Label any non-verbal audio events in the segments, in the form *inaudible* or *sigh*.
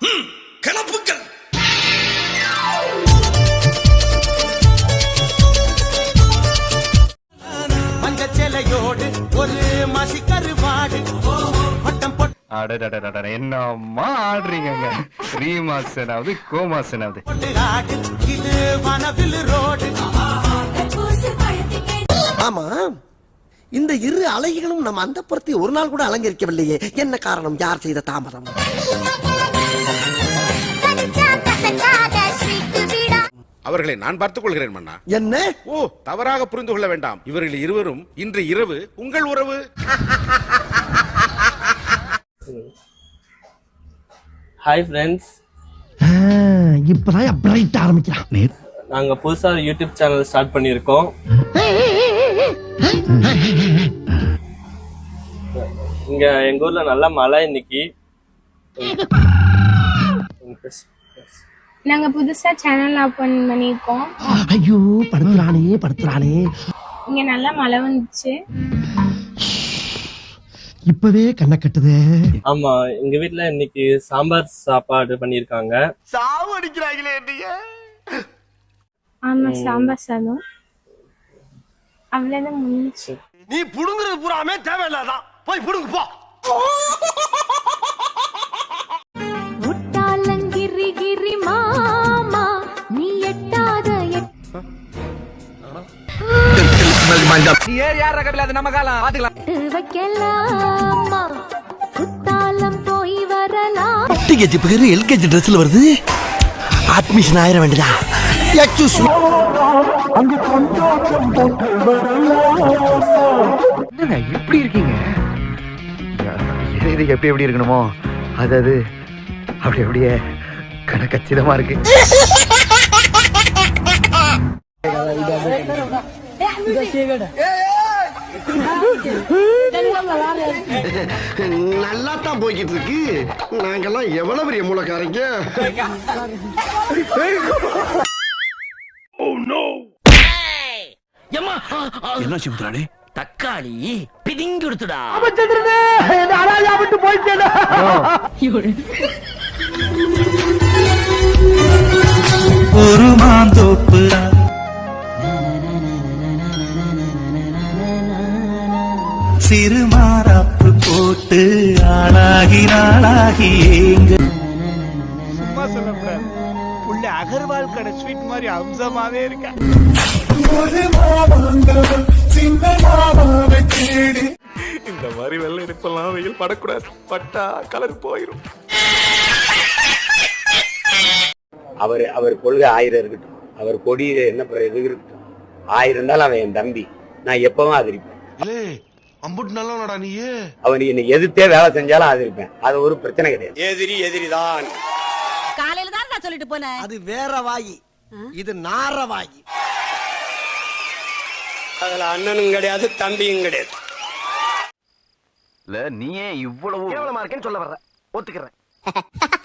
ம், கிளப்புக்கள் மஞ்சச்சேலையோடு ஒரு மாசி கருவாடு. என்னம்மா ஆடுறீங்க ரீமாசனாவது கோமாசனாவது. ஆடு இது வனவில் ரோடு. ஆமா இந்த இரு அலைகளும் நம் அந்த ஒரு நாள் கூட அலங்கரிக்கவில்லையே. என்ன காரணம்? யார் செய்த தாமதம்? அவர்களை நான் பார்த்துக் கொள்கிறேன் மன்னா. என்ன? ஓ தவறாக புரிந்து கொள்ள வேண்டாம். இவர்கள் இருவரும் இன்று இரவு உங்கள் உறவு. ஹாய் ஃப்ரெண்ட்ஸ் இப்பதான் பிரைட் ஆரம்பிக்கிறான். நாங்க புதுசா ஒரு யூடியூப் சேனல் ஸ்டார்ட் பண்ணியிருக்கோம். இங்க எங்க ஊர்ல நல்ல மழை இன்னைக்கு. நாங்க புதுசா சேனல் ஓபன் பண்ணிருக்கோம் ஐயோ படுத்துறானே படுத்துறானே. இங்க நல்லா மழை வந்துச்சு. இப்பவே கண்ணை கட்டுதே. ஆமா எங்க வீட்ல இன்னைக்கு சாம்பார் சாப்பாடு பண்ணிருக்காங்க சாவு அடிக்கிறாங்களே என்னைய. ஆமா சாம்பார் சாதம். அவ்வளவுதான் முடிஞ்சுச்சு. நீ புடுங்குறது பூராமே தேவையில்லாதான். போய் புடுங்கு போ. டிகேஜி பேரு எல்கேஜி ட்ரெஸ்ல வருது அட்மிஷன் ஆயிர வேண்டியதா எக்ஸ்கூஸ் எப்படி இருக்கீங்க இது எப்படி எப்படி இருக்கணுமோ அது அது அப்படி அப்படியே கணக்கச்சிதமா இருக்கு நல்லா தான் போய்கிட்டு இருக்கு நாங்கெல்லாம் எவ்வளவு பெரிய மூலக்காரங்க தக்காளி பிதிங்கி கொடுத்துடா ஒரு மாந்தோப்பு சிறு மாறாப்பு போட்டு ஆளாகி நாளாகி ஏங்க. சும்மா சொல்லக்கூடாது புள்ள அகர்வால் கடை ஸ்வீட் மாதிரி அம்சமாவே இருக்கா? இந்த மாதிரி வெள்ளை எடுப்பெல்லாம் வெயில் படக்கூடாது. பட்டா கலர் போயிரும். அவர் அவர் கொள்கை ஆயிரம் இருக்கட்டும். அவர் கொடி என்ன இது இருக்கட்டும். ஆயிரம் இருந்தாலும் அவன் என் தம்பி. நான் எப்பவும் ஆதரிப்பேன். அம்புட்டு நல்லவனடா நீ அவன் என்னை எதிர்த்தே வேலை செஞ்சாலும் ஆதரிப்பேன் அது ஒரு பிரச்சனை கிடையாது. எதிரி எதிரிதான். காலையில தான் நான் சொல்லிட்டு போனேன். அது வேற வாயி. இது நார வாயி. அதுல அண்ணனும் கிடையாது தம்பியும் கிடையாது. இல்ல நீ ஏன் இவ்வளவு கேவலமா இருக்கேன்னு சொல்ல வர்ற. ஒத்துக்கிறேன். *laughs*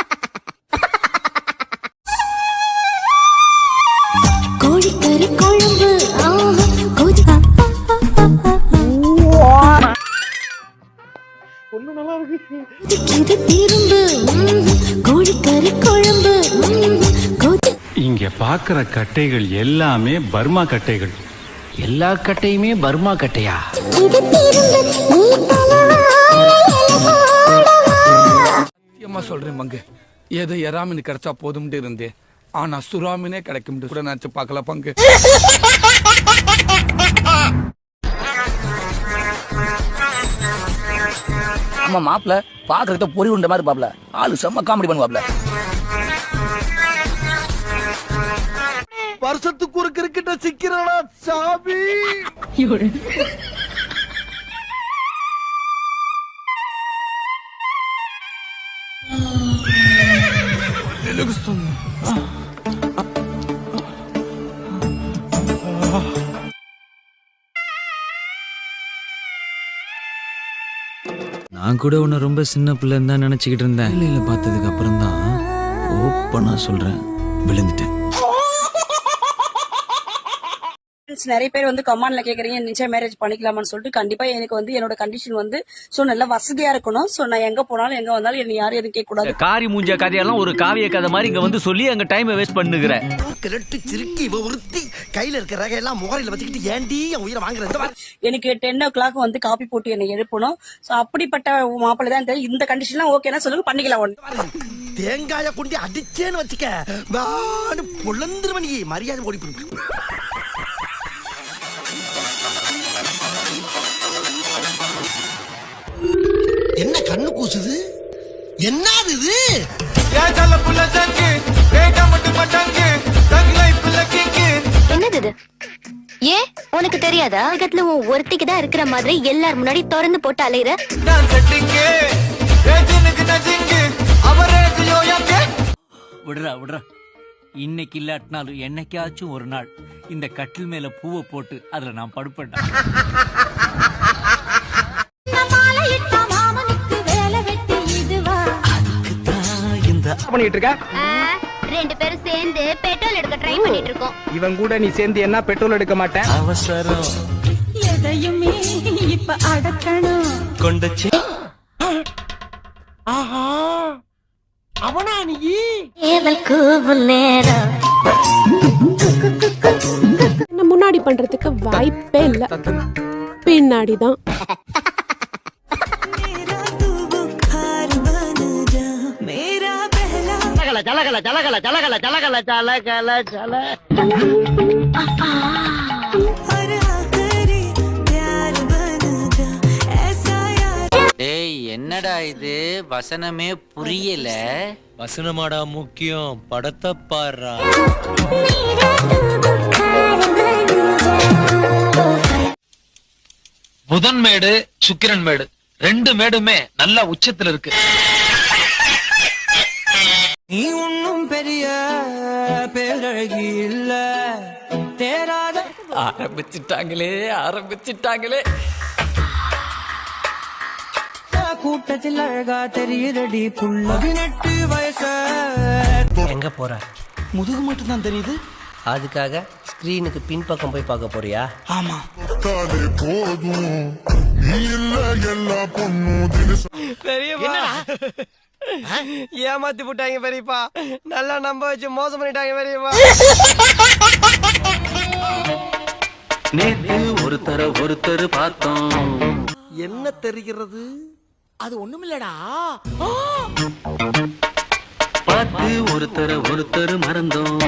இங்க பாக்குற கட்டைகள் எல்லாமே பர்மா கட்டைகள். எல்லா கட்டையுமே பர்மா கட்டையா? இது திரும்பு நீ சத்தியமா சொல்றேன் மங்கு. ஏதோ எறாமின்னு கிடைச்சா போதும்னு இருந்தேன் ஆனா சுறாமினே கிடைக்கும். கூட நினைச்சு பார்க்கல பங்கு ஆமா மாப்பிள பாக்குறத பொறி உண்ட மாதிரி பாப்ல ஆளு செம்ம காமெடி பண்ணுவாப்ல. வருஷத்துக்கு ஒரு கிரிக்கெட்ட சிக்கிறடா சாமி? நான் கூட உன்னை ரொம்ப சின்ன பிள்ளைன்னு தான் நினைச்சுக்கிட்டு இருந்தேன். இல்ல பார்த்ததுக்கு அப்புறம் தான் ஓப்பனா சொல்றேன். விழுந்துட்டேன். ஃப்ரெண்ட்ஸ் நிறைய பேர் வந்து கமாண்ட்ல கேக்குறீங்க நிச்சயம் மேரேஜ் பண்ணிக்கலாமான்னு சொல்லிட்டு கண்டிப்பா எனக்கு வந்து என்னோட கண்டிஷன் வந்து சோ நல்ல வசதியா இருக்கணும். சோ நான் எங்க போனாலும் எங்க வந்தாலும் என்ன யாரும் எதுவும் கேட்க கூடாது காரி மூஞ்ச கதையெல்லாம் ஒரு காவிய கதை மாதிரி இங்க வந்து சொல்லி அங்க டைம் வேஸ்ட் பண்ணுகிற. கிரட்டு சிரிக்கி இவ கையில இருக்கிற ரகை எல்லாம் முகரையில வச்சுக்கிட்டு ஏண்டி என் உயிரை வாங்குறது எனக்கு டென் ஓ கிளாக் வந்து காப்பி போட்டு என்னை எழுப்பணும். சோ அப்படிப்பட்ட மாப்பிள்ளை தான் தெரியும் இந்த கண்டிஷன்லாம் ஓகேனா சொல்லுங்க பண்ணிக்கலாம் ஒன்று தேங்காய கொண்டு அடிச்சேன்னு வச்சுக்க. பொழந்துருவன் மரியாதை ஓடி என்ன கண்ணு கூசுது? என்னது இது? என்னது இது? ஏன் உனக்கு தெரியாதா? உலகத்துல உன் ஒருத்திக்கு தான் இருக்கிற மாதிரி எல்லார் முன்னாடி திறந்து போட்டு அலையிற? விடுறா விடுறா. இன்னைக்கு இல்லாட்டினாலும் என்னைக்காச்சும் ஒரு நாள் இந்த கட்டில் மேல பூவை போட்டு அதுல நான் படுப்பேன் பண்ணிட்டு இருக்க? ரெண்டு பேரும் சேர்ந்து பெட்ரோல் எடுக்க ட்ரை பண்ணிட்டு இருக்கோம். இவன் கூட நீ சேர்ந்து என்ன பெட்ரோல் எடுக்க மாட்டேன்? எதையுமே இப்ப அடக்கணும். அவனா நீ? ஏவல் கூவும் நேரம். முன்னாடி பண்றதுக்கு வாய்ப்பே இல்ல. பின்னாடி *laughs* ஜலகல ஜலகல ஜலகல ஜலகல ஜலகல ஜல. டேய் என்னடா இது? வசனமே புரியல. வசனமாடா முக்கியம். படத்தை பாடுறா. புதன் மேடு சுக்கிரன் மேடு. ரெண்டு மேடுமே நல்ல உச்சத்துல இருக்கு நீ ஒன்னும் பெரிய பேரழகி இல்ல தேராத. ஆரம்பிச்சிட்டாங்களே ஆரம்பிச்சிட்டாங்களே. கூட்டத்தில் அழகா தெரியுதடி பதினெட்டு வயச. எங்க போற? முதுகு மட்டும் தான் தெரியுது. அதுக்காக ஸ்கிரீனுக்கு பின்பக்கம் போய் பார்க்க போறியா? ஆமா. ஏமாத்தி போட்டாங்க பெரியப்பா. நல்லா நம்ப வச்சு மோசம் பண்ணிட்டாங்க பெரியப்பா. நேத்து ஒருத்தர ஒருத்தர் பார்த்தோம். என்ன தெரிகிறது? அது ஒண்ணுமில்லடா. பார்த்து ஒருத்தர ஒருத்தர் மறந்தோம்.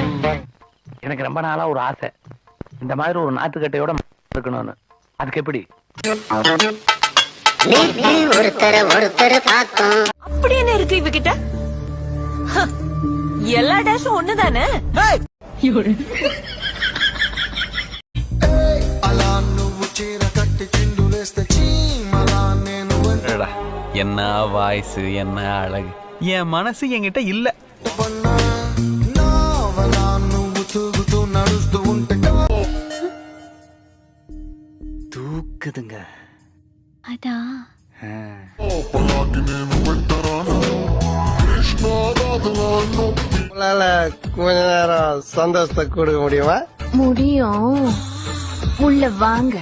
எனக்கு ரொம்ப நாளா ஒரு ஆசை. இந்த மாதிரி ஒரு நாட்டுக்கட்டையோட இருக்கணும்னு. அதுக்கு எப்படி? ஒருத்தர ஒருத்தர் பார்த்தோம். இருக்கு இவகிட்ட? எல்லா டேஷும் ஒண்ணுதானே? என்ன வாய்ஸ் என்ன அழகு? என் மனசு என்கிட்ட இல்ல. தூக்குதுங்க. அதான் உங்களால கொஞ்ச நேரம் சந்தோஷத்தை கொடுக்க முடியுமா? முடியும். உள்ள வாங்க.